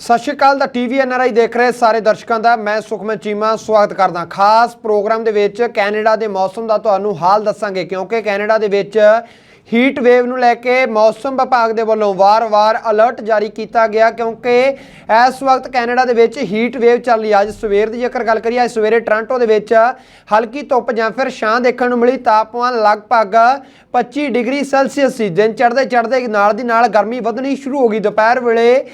ਸਤਿ ਸ਼੍ਰੀ ਅਕਾਲ ਦਾ TV NRI ਦੇਖ ਰਹੇ ਸਾਰੇ ਦਰਸ਼ਕਾਂ ਦਾ, ਮੈਂ ਸੁਖਮਨ ਚੀਮਾ, ਸਵਾਗਤ ਕਰਦਾ ਖਾਸ ਪ੍ਰੋਗਰਾਮ ਦੇ ਵਿੱਚ ਕੈਨੇਡਾ ਦੇ ਮੌਸਮ ਦਾ ਤੁਹਾਨੂੰ ਹਾਲ ਦੱਸਾਂਗੇ, ਕਿਉਂਕਿ ਕੈਨੇਡਾ ਦੇ ਵਿੱਚ ਹੀਟ ਵੇਵ ਨੂੰ ਲੈ ਕੇ ਮੌਸਮ ਵਿਭਾਗ ਦੇ ਵੱਲੋਂ ਵਾਰ-ਵਾਰ ਅਲਰਟ ਜਾਰੀ ਕੀਤਾ ਗਿਆ ਕਿਉਂਕਿ ਇਸ ਵਕਤ ਕੈਨੇਡਾ ਦੇ ਵਿੱਚ ਹੀਟ ਵੇਵ ਚੱਲ ਰਹੀ ਹੈ ਅੱਜ ਸਵੇਰ ਦੀ ਜੇਕਰ ਗੱਲ ਕਰੀਏ, ਅੱਜ ਸਵੇਰੇ ਟੋਰਾਂਟੋ ਦੇ ਵਿੱਚ ਹਲਕੀ ਧੁੱਪ ਜਾਂ ਫਿਰ ਛਾਂ ਦੇਖਣ ਨੂੰ ਮਿਲੀ। ਤਾਪਮਾਨ ਲਗਭਗ 25 ਡਿਗਰੀ ਸੈਲਸੀਅਸ ਸੀ। ਦਿਨ ਚੜ੍ਹਦੇ ਚੜ੍ਹਦੇ ਨਾਲ ਦੀ ਨਾਲ ਗਰਮੀ ਵਧਣੀ ਸ਼ੁਰੂ ਹੋ ਗਈ। ਦੁਪਹਿਰ ਵੇਲੇ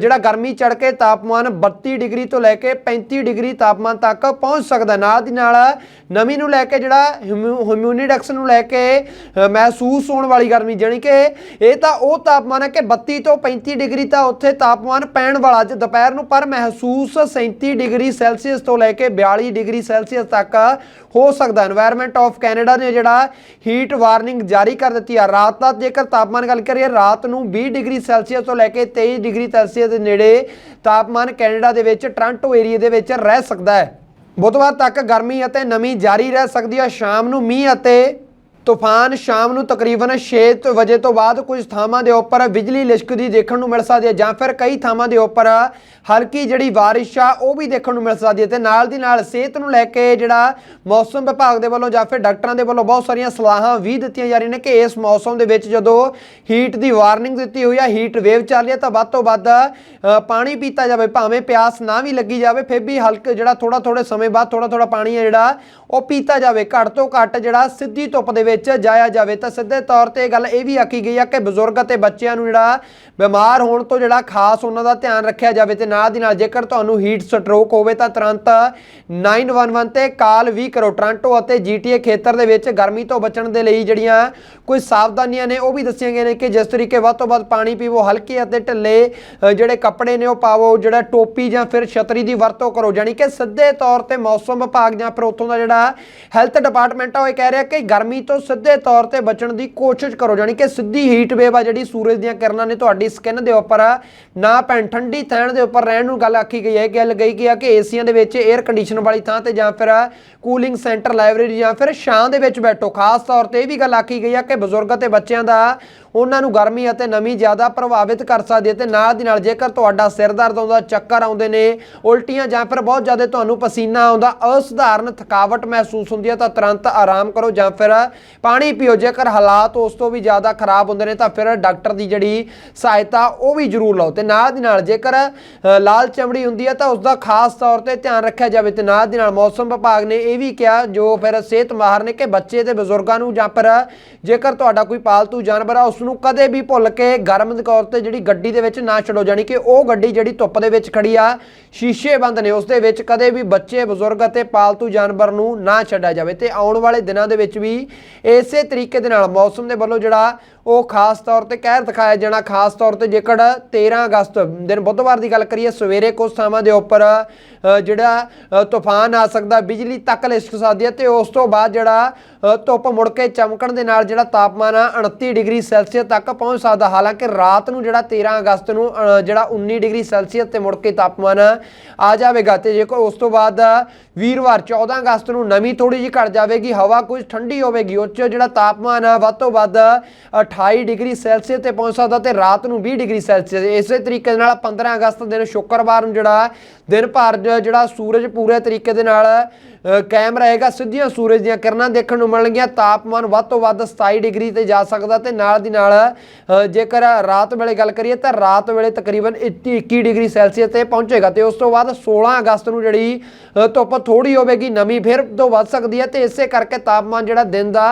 ਜਿਹੜਾ ਗਰਮੀ ਚੜ੍ਹ ਕੇ ਤਾਪਮਾਨ 32 ਡਿਗਰੀ ਤੋਂ ਲੈ ਕੇ 35 ਡਿਗਰੀ ਤਾਪਮਾਨ ਤੱਕ ਪਹੁੰਚ ਸਕਦਾ ਨਾਲ ਦੀ ਨਾਲ ਨਮੀ ਨੂੰ ਲੈ ਕੇ ਜਿਹੜਾ ਹਿਊਮਿਡਿਕਸ ਨੂੰ ਲੈ ਕੇ ਮਹਿਸੂਸ ਹੋਣ ਵਾਲੀ ਗਰਮੀ ਜਾਨੀ ਕਿ ਇਹ ਤਾਂ ਉਹ ਤਾਪਮਾਨ ਹੈ ਕਿ 32 ਤੋਂ 35 ਡਿਗਰੀ ਤਾਂ ਉੱਥੇ ਤਾਪਮਾਨ ਪੈਣ ਵਾਲਾ ਅੱਜ ਦੁਪਹਿਰ ਨੂੰ, ਪਰ ਮਹਿਸੂਸ 37 ਡਿਗਰੀ ਸੈਲਸੀਅਸ ਤੋਂ ਲੈ ਕੇ 42 ਡਿਗਰੀ ਸੈਲਸੀਅਸ ਤੱਕ ਹੋ ਸਕਦਾ। এনवायरमेंट ਆਫ ਕੈਨੇਡਾ ਨੇ ਜਿਹੜਾ ਹੀਟ ਵਾਰਨਿੰਗ ਜਾਰੀ ਕਰ ਦਿੱਤੀ ਆ। ਰਾਤ ਦਾ ਜੇਕਰ ਤਾਪਮਾਨ ਗੱਲ ਕਰੀਏ, ਰਾਤ ਨੂੰ 20 ਡਿਗਰੀ ਸੈਲਸੀਅਸ ਤੋਂ ਲੈ ਕੇ 23 ਡਿਗਰੀ ਸੈਲਸੀਅਸ ਦੇ ਨੇੜੇ ਤਾਪਮਾਨ ਕੈਨੇਡਾ ਦੇ ਵਿੱਚ ਟ੍ਰਾਂਟੋ ਏਰੀਆ ਦੇ ਵਿੱਚ ਰਹਿ ਸਕਦਾ ਹੈ। ਬੁੱਧਵਾਰ ਤੱਕ ਗਰਮੀ ਅਤੇ ਨਮੀ ਜਾਰੀ ਰਹਿ ਸਕਦੀ ਹੈ ਸ਼ਾਮ ਨੂੰ ਮੀਂਹ ਅਤੇ ਤੂਫਾਨ ਸ਼ਾਮ ਨੂੰ ਤਕਰੀਬਨ 6 ਵਜੇ ਤੋਂ ਬਾਅਦ ਕੁਝ ਥਾਵਾਂ ਦੇ ਉੱਪਰ ਬਿਜਲੀ ਲਿਸ਼ਕਦੀ ਦੇਖਣ ਨੂੰ ਮਿਲ ਸਕਦੀ ਹੈ ਜਾਂ ਫਿਰ ਕਈ ਥਾਵਾਂ ਦੇ ਉੱਪਰ ਹਲਕੀ ਜਿਹੜੀ ਬਾਰਿਸ਼ ਆ, ਉਹ ਵੀ ਦੇਖਣ ਨੂੰ ਮਿਲ ਸਕਦੀ ਹੈ ਤੇ ਨਾਲ ਦੀ ਨਾਲ ਸਿਹਤ ਨੂੰ ਲੈ ਕੇ ਜਿਹੜਾ ਮੌਸਮ ਵਿਭਾਗ ਦੇ ਵੱਲੋਂ ਜਾਂ ਫਿਰ ਡਾਕਟਰਾਂ ਦੇ ਵੱਲੋਂ ਬਹੁਤ ਸਾਰੀਆਂ ਸਲਾਹਾਂ ਵੀ ਦਿੱਤੀਆਂ ਜਾ ਰਹੀਆਂ ਨੇ ਕਿ ਇਸ ਮੌਸਮ ਦੇ ਵਿੱਚ ਜਦੋਂ ਹੀਟ ਦੀ ਵਾਰਨਿੰਗ ਦਿੱਤੀ ਹੋਈ ਆ ਹੀਟ ਵੇਵ ਚੱਲ ਰਹੀ ਹੈ ਤਾਂ ਵੱਧ ਤੋਂ ਵੱਧ ਪਾਣੀ ਪੀਤਾ ਜਾਵੇ, ਭਾਵੇਂ ਪਿਆਸ ਨਾ ਵੀ ਲੱਗੀ ਜਾਵੇ, ਫਿਰ ਵੀ ਹਲਕ ਜਿਹੜਾ ਥੋੜਾ ਥੋੜੇ ਸਮੇਂ ਬਾਅਦ ਥੋੜਾ ਥੋੜਾ ਪਾਣੀ ਹੈ ਜਿਹੜਾ ਉਹ ਪੀਤਾ ਜਾਵੇ। ਘੱਟ ਤੋਂ ਘੱਟ ਜਿਹੜਾ ਸਿੱਧੀ ਧੁੱਪ ਦੇ ਵਿੱਚ ਵਿੱਚ ਜਾਇਆ ਜਾਵੇ, ਤਾਂ ਸਿੱਧੇ ਤੌਰ ਤੇ ਇਹ ਗੱਲ ਇਹ ਵੀ ਆਖੀ ਗਈ ਆ ਕਿ ਬਜ਼ੁਰਗ ਅਤੇ ਬੱਚਿਆਂ ਨੂੰ ਜਿਹੜਾ ਬਿਮਾਰ ਹੋਣ ਤੋਂ ਜਿਹੜਾ ਖਾਸ ਉਹਨਾਂ ਦਾ ਧਿਆਨ ਰੱਖਿਆ ਜਾਵੇ ਤੇ ਨਾਲ ਦੀ ਨਾਲ ਜੇਕਰ ਤੁਹਾਨੂੰ ਹੀਟ ਸਟ੍ਰੋਕ ਹੋਵੇ, ਤਾਂ ਤੁਰੰਤ 911 ਤੇ ਕਾਲ ਵੀ ਕਰੋ। ਟੋਰਾਂਟੋ ਅਤੇ ਜੀਟੀਏ ਖੇਤਰ ਦੇ ਵਿੱਚ ਗਰਮੀ ਤੋਂ ਬਚਣ ਦੇ ਲਈ ਜਿਹੜੀਆਂ ਕੁਝ ਸਾਵਧਾਨੀਆਂ ਨੇ, ਉਹ ਵੀ ਦੱਸੀਆਂ ਗਈਆਂ ਨੇ ਕਿ ਜਿਸ ਤਰੀਕੇ ਵੱਧ ਤੋਂ ਵੱਧ ਪਾਣੀ ਪੀਵੋ, ਹਲਕੇ ਅਤੇ ਢਿੱਲੇ ਜਿਹੜੇ ਕੱਪੜੇ ਨੇ ਉਹ ਪਾਵੋ, ਜਿਹੜਾ ਟੋਪੀ ਜਾਂ ਫਿਰ ਛਤਰੀ ਦੀ ਵਰਤੋਂ ਕਰੋ। ਯਾਨੀ ਕਿ ਸਿੱਧੇ ਤੌਰ ਤੇ ਮੌਸਮ ਵਿਭਾਗ ਜਾਂ ਫਿਰ ਉੱਥੋਂ ਦਾ ਜਿਹੜਾ ਹੈਲਥ ਡਿਪਾਰਟਮੈਂਟ ਆ, ਉਹ ਇਹ ਕਹਿ ਰਿਹਾ ਕਿ ਗਰਮੀ ਤੋਂ ਸਿੱਧੇ ਤੌਰ ਤੇ ਬਚਣ ਦੀ ਕੋਸ਼ਿਸ਼ ਕਰੋ ਯਾਨੀ ਕਿ ਸਿੱਧੀ ਹੀਟ ਵੇਵ ਆ ਜਿਹੜੀ ਸੂਰਜ ਦੀਆਂ ਕਿਰਨਾਂ ਨੇ ਤੁਹਾਡੀ ਸਕਿਨ ਦੇ ਉੱਪਰ ਨਾ ਪੈਣ ਠੰਡੀ ਥੈਣ ਦੇ ਉੱਪਰ ਰਹਿਣ ਨੂੰ ਗੱਲ ਆਖੀ ਗਈ ਹੈ। ਕਿ ਗੱਲ ਗਈ ਆ ਕਿ ਏਸੀਆਂ ਦੇ ਵਿੱਚ 에ਅਰ ਕੰਡੀਸ਼ਨ ਵਾਲੀ ਥਾਂ ਤੇ ਜਾਂ ਫਿਰ ਕੂਲਿੰਗ ਸੈਂਟਰ ਲਾਇਬ੍ਰੇਰੀ ਜਾਂ ਫਿਰ ਛਾਂ ਦੇ ਵਿੱਚ ਬੈਠੋ। ਖਾਸ ਤੌਰ ਤੇ ਇਹ ਵੀ ਗੱਲ ਆਖੀ ਗਈ ਆ ਕਿ ਬਜ਼ੁਰਗ ਅਤੇ ਬੱਚਿਆਂ ਦਾ ਉਹਨਾਂ ਨੂੰ ਗਰਮੀ ਅਤੇ ਨਮੀ ਜ਼ਿਆਦਾ ਪ੍ਰਭਾਵਿਤ ਕਰ ਸਕਦੀ ਹੈ ਤੇ ਨਾਲ ਦੀ ਨਾਲ ਜੇਕਰ ਤੁਹਾਡਾ ਸਿਰ ਦਰਦ ਆਉਂਦਾ, ਚੱਕਰ ਆਉਂਦੇ ਨੇ, ਉਲਟੀਆਂ ਜਾਂ ਫਿਰ ਬਹੁਤ ਜ਼ਿਆਦਾ ਤੁਹਾਨੂੰ ਪਸੀਨਾ ਆਉਂਦਾ, ਅਸਧਾਰਨ ਥਕਾਵਟ ਮਹਿਸੂਸ ਹੁੰਦੀ ਹੈ, ਤਾਂ ਤੁਰੰਤ ਆਰਾਮ ਕਰੋ ਜਾਂ ਫਿਰ ਪਾਣੀ ਪੀਓ, ਜੇਕਰ ਹਾਲਾਤ ਉਸ ਤੋਂ ਵੀ ਜ਼ਿਆਦਾ ਖਰਾਬ ਹੁੰਦੇ ਨੇ, ਤਾਂ ਫਿਰ ਡਾਕਟਰ ਦੀ ਜਿਹੜੀ ਸਹਾਇਤਾ ਉਹ ਵੀ ਜ਼ਰੂਰ ਲਓ। ਤੇ ਨਾਲ ਦੀ ਨਾਲ ਜੇਕਰ ਲਾਲ ਚਮੜੀ ਹੁੰਦੀ ਹੈ, ਤਾਂ ਉਸ ਦਾ ਖਾਸ ਤੌਰ ਤੇ ਧਿਆਨ ਰੱਖਿਆ ਜਾਵੇ। ਤੇ ਨਾਲ ਦੀ ਨਾਲ ਮੌਸਮ ਵਿਭਾਗ ਨੇ ਇਹ ਵੀ ਕਿਹਾ, ਜੋ ਫਿਰ ਸਿਹਤ ਮਾਹਰ ਨੇ ਕਿ ਬੱਚੇ ਤੇ ਬਜ਼ੁਰਗਾਂ ਨੂੰ ਜਾਂ ਫਿਰ ਜੇਕਰ ਤੁਹਾਡਾ ਕੋਈ ਪਾਲਤੂ ਜਾਨਵਰ ਆ, ਉਸ ਨੂੰ ਕਦੇ ਵੀ ਭੁੱਲ ਕੇ ਗਰਮ ਤੌਰ ਤੇ ਜਿਹੜੀ ਗੱਡੀ ਦੇ ਵਿੱਚ ਨਾ ਛੱਡੋ। ਜਾਨੀ ਕਿ ਉਹ ਗੱਡੀ ਜਿਹੜੀ ਧੁੱਪ ਦੇ ਵਿੱਚ ਖੜੀ ਆ ਸ਼ੀਸ਼ੇ ਬੰਦ ਨੇ, ਉਸ ਦੇ ਵਿੱਚ ਕਦੇ ਵੀ ਬੱਚੇ, ਬਜ਼ੁਰਗ ਅਤੇ ਪਾਲਤੂ ਜਾਨਵਰ ਨੂੰ ਨਾ ਛੱਡਿਆ ਜਾਵੇ। ਤੇ ਆਉਣ ਵਾਲੇ ਦਿਨਾਂ ਦੇ ਵਿੱਚ ਵੀ ਇਸੇ ਤਰੀਕੇ ਦੇ ਨਾਲ ਮੌਸਮ ਦੇ ਵੱਲੋਂ ਜਿਹੜਾ ਉਹ ਖਾਸ ਤੌਰ ਤੇ ਕਹਿਰ ਦਿਖਾਇਆ ਜਾਣਾ, ਖਾਸ ਤੌਰ ਤੇ ਜੇਕਰ 13 ਅਗਸਤ ਦਿਨ ਬੁੱਧਵਾਰ ਦੀ ਗੱਲ ਕਰੀਏ, ਸਵੇਰੇ ਕੁਝ ਥਾਵਾਂ ਦੇ ਉੱਪਰ ਜਿਹੜਾ ਤੂਫਾਨ ਆ ਸਕਦਾ, ਬਿਜਲੀ ਤੱਕ ਲਿਸ਼ਕ ਸਕਦੀ ਹੈ ਤੇ ਉਸ ਤੋਂ ਬਾਅਦ ਜਿਹੜਾ ਧੁੱਪ ਮੁੜ ਕੇ ਚਮਕਣ ਦੇ ਨਾਲ ਜਿਹੜਾ ਤਾਪਮਾਨ ਆ 29 ਡਿਗਰੀ ਸੈਲਸੀਅਸ ਤੱਕ ਪਹੁੰਚ ਸਕਦਾ। ਹਾਲਾਂਕਿ ਰਾਤ ਨੂੰ ਜਿਹੜਾ 13 ਅਗਸਤ ਨੂੰ ਜਿਹੜਾ 19 ਡਿਗਰੀ ਸੈਲਸੀਅਸ ਤੇ ਮੁੜ ਕੇ ਤਾਪਮਾਨ ਆ ਜਾਵੇਗਾ ਤੇ ਜੇਕਰ ਉਸ ਤੋਂ ਬਾਅਦ ਵੀਰਵਾਰ 14 ਅਗਸਤ ਨੂੰ ਨਮੀ ਥੋੜੀ ਜਿਹੀ ਘਟ ਜਾਵੇਗੀ, ਹਵਾ ਕੁਝ ਠੰਡੀ ਹੋਵੇਗੀ ਉੱਚ ਜਿਹੜਾ ਤਾਪਮਾਨ ਆ, ਵੱਧ ਤੋਂ ਵੱਧ 28 ਡਿਗਰੀ ਸੈਲਸੀਅਸ ਤੇ ਪਹੁੰਚ ਸਕਦਾ ਤੇ ਰਾਤ ਨੂੰ 20 ਡਿਗਰੀ ਸੈਲਸੀਅਸ। ਇਸੇ ਤਰੀਕੇ ਦੇ ਨਾਲ 15 ਅਗਸਤ ਦਿਨ ਸ਼ੁੱਕਰਵਾਰ ਨੂੰ ਜਿਹੜਾ ਦਿਨ ਭਰ ਜਿਹੜਾ ਸੂਰਜ ਪੂਰੇ ਤਰੀਕੇ ਦੇ ਨਾਲ ਕਾਇਮ ਰਹੇਗਾ। ਸਿੱਧੀਆਂ ਸੂਰਜ ਦੀਆਂ ਕਿਰਨਾਂ ਦੇਖਣ ਨੂੰ ਮਿਲਣਗੀਆਂ। ਤਾਪਮਾਨ ਵੱਧ ਤੋਂ ਵੱਧ 27 ਡਿਗਰੀ ਤੇ ਜਾ ਸਕਦਾ ਤੇ ਨਾਲ ਦੀ ਨਾਲ ਜੇਕਰ ਰਾਤ ਵੇਲੇ ਗੱਲ ਕਰੀਏ ਤਾਂ ਰਾਤ ਵੇਲੇ ਤਕਰੀਬਨ 21 21 ਡਿਗਰੀ ਸੈਲਸੀਅਸ ਤੇ ਪਹੁੰਚੇਗਾ ਤੇ ਉਸ ਤੋਂ ਬਾਅਦ 16 ਅਗਸਤ ਨੂੰ ਜਿਹੜੀ ਧੁੱਪ ਥੋੜੀ ਹੋਵੇਗੀ ਨਮੀ ਫਿਰ ਤੋਂ ਵੱਧ ਸਕਦੀ ਹੈ ਤੇ ਇਸੇ ਕਰਕੇ ਤਾਪਮਾਨ ਜਿਹੜਾ ਦਿਨ ਦਾ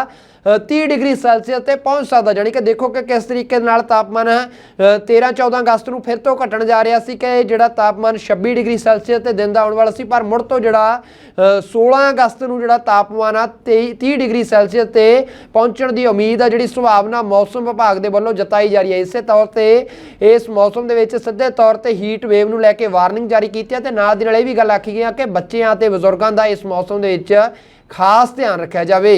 30 ਡਿਗਰੀ ਸੈਲਸੀਅਸ ਤੇ ਪਹੁੰਚ ਸਕਦਾ ਜਾਨੀ ਕਿ ਦੇਖੋ ਕਿ ਕਿਸ ਤਰੀਕੇ ਨਾਲ ਤਾਪਮਾਨ ਅ, 13 14 ਅਗਸਤ ਨੂੰ ਫਿਰ ਤੋਂ ਘਟਣ ਜਾ ਰਿਹਾ ਸੀ ਕਿ ਜਿਹੜਾ ਤਾਪਮਾਨ 26 ਡਿਗਰੀ ਸੈਲਸੀਅਸ ਤੇ ਦਿਨ ਦਾ ਆਉਣ ਵਾਲਾ ਸੀ ਪਰ ਮੁੜ ਤੋਂ ਜਿਹੜਾ ਅ, 16 ਅਗਸਤ ਨੂੰ ਜਿਹੜਾ ਤਾਪਮਾਨ ਆ 23 30 ਡਿਗਰੀ ਸੈਲਸੀਅਸ ਤੇ ਪਹੁੰਚਣ ਦੀ ਉਮੀਦ ਆ ਜਿਹੜੀ ਸੰਭਾਵਨਾ ਮੌਸਮ ਵਿਭਾਗ ਦੇ ਵੱਲੋਂ ਜਤਾਈ ਜਾ ਰਹੀ ਹੈ। ਇਸੇ ਤੌਰ ਤੇ ਇਸ ਮੌਸਮ ਦੇ ਵਿੱਚ ਸਿੱਧੇ ਤੌਰ ਤੇ ਹੀਟ ਵੇਵ ਨੂੰ ਲੈ ਕੇ ਵਾਰਨਿੰਗ ਜਾਰੀ ਕੀਤੀ ਹੈ ਤੇ ਨਾਲ ਦੀ ਨਾਲ ਇਹ ਵੀ ਗੱਲ ਆਖੀ ਗਈ ਹੈ ਕਿ ਬੱਚਿਆਂ ਤੇ ਬਜ਼ੁਰਗਾਂ ਦਾ ਇਸ ਮੌਸਮ ਦੇ ਵਿੱਚ ਖਾਸ ਧਿਆਨ ਰੱਖਿਆ ਜਾਵੇ।